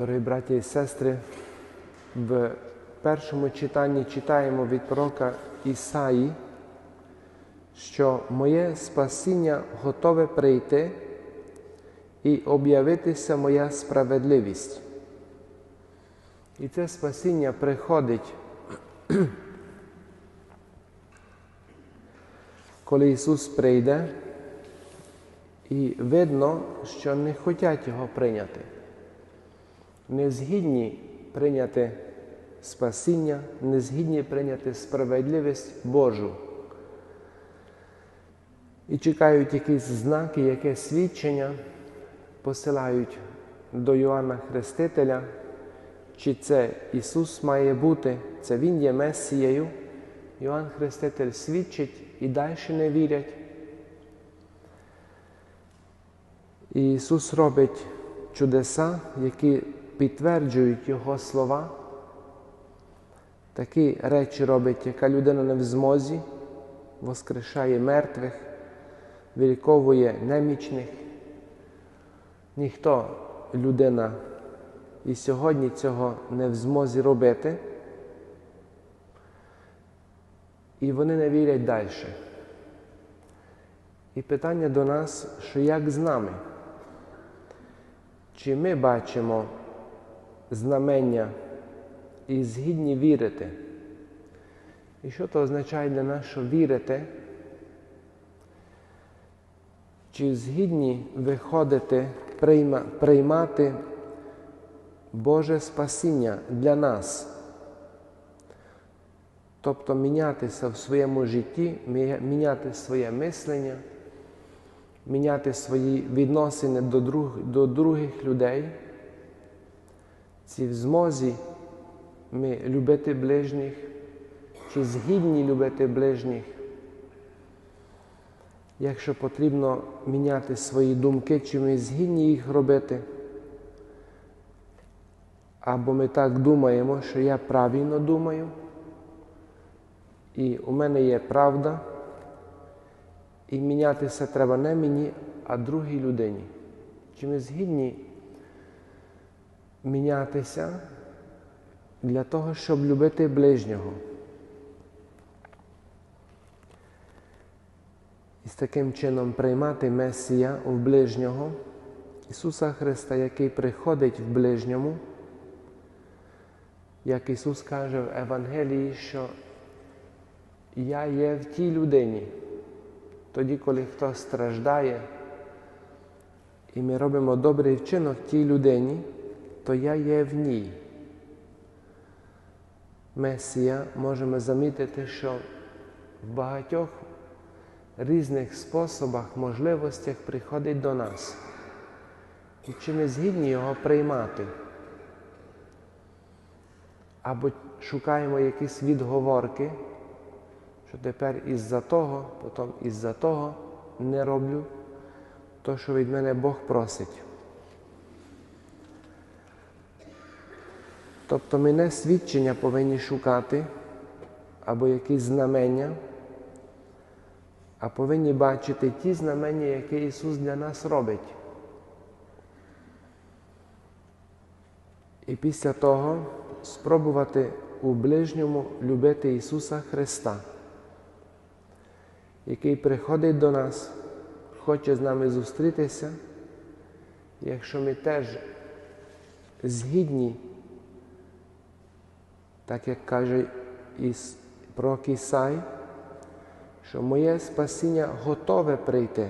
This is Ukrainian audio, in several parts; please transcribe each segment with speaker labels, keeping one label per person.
Speaker 1: Дорогі браті і сестри, в першому читанні читаємо від пророка Ісаї, що моє спасіння готове прийти і об'явитися моя справедливість. І це спасіння приходить, коли Ісус прийде, і видно, що не хочуть Його прийняти не згідні прийняти спасіння, не згідні прийняти справедливість Божу. І чекають якісь знаки, яке свідчення посилають до Йоанна Хрестителя, чи це Ісус має бути, це Він є Месією. Йоанн Хреститель свідчить і далі не вірять. І Ісус робить чудеса, які підтверджують Його слова. Такі речі робить, яка людина не в змозі, воскрешає мертвих, виліковує немічних. Ніхто людина і сьогодні цього не в змозі робити. І вони не вірять далі. І питання до нас, що як з нами? Чи ми бачимо знамення і згідні вірити? І що то означає для нас, що вірити? Чи згідні виходити, прийма, приймати Боже спасіння для нас? Тобто мінятися в своєму житті, міняти своє мислення, міняти свої відносини до, друг, до других людей, ці в змозі ми любити ближніх, чи згідні любити ближніх. Якщо потрібно міняти свої думки, чи ми згідні їх робити, або ми так думаємо, що я правильно думаю, і у мене є правда, і мінятися треба не мені, а другій людині. Чи ми згідні мінятися для того, щоб любити ближнього? І з таким чином приймати Месія у ближнього, Ісуса Христа, який приходить в ближньому, як Ісус каже в Евангелії, що я є в тій людині. Тоді, коли хтось страждає, і ми робимо добрий вчинок тій людині, то я є в ній. Месія можемо замітити, що в багатьох різних способах, можливостях приходить до нас. І чи ми згідні його приймати? Або шукаємо якісь відговорки, що тепер із-за того, потім із-за того не роблю то, що від мене Бог просить. Тобто ми не свідчення повинні шукати або якісь знамення, а повинні бачити ті знамення, які Ісус для нас робить. І після того спробувати у ближньому любити Ісуса Христа, який приходить до нас, хоче з нами зустрітися, якщо ми теж згідні, так як каже пророк Ісай, що моє спасіння готове прийти.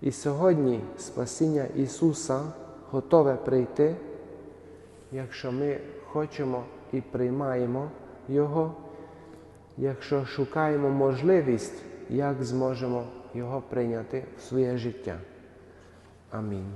Speaker 1: І сьогодні спасіння Ісуса готове прийти, якщо ми хочемо і приймаємо Його, якщо шукаємо можливість, як зможемо Його прийняти в своє життя. Амінь.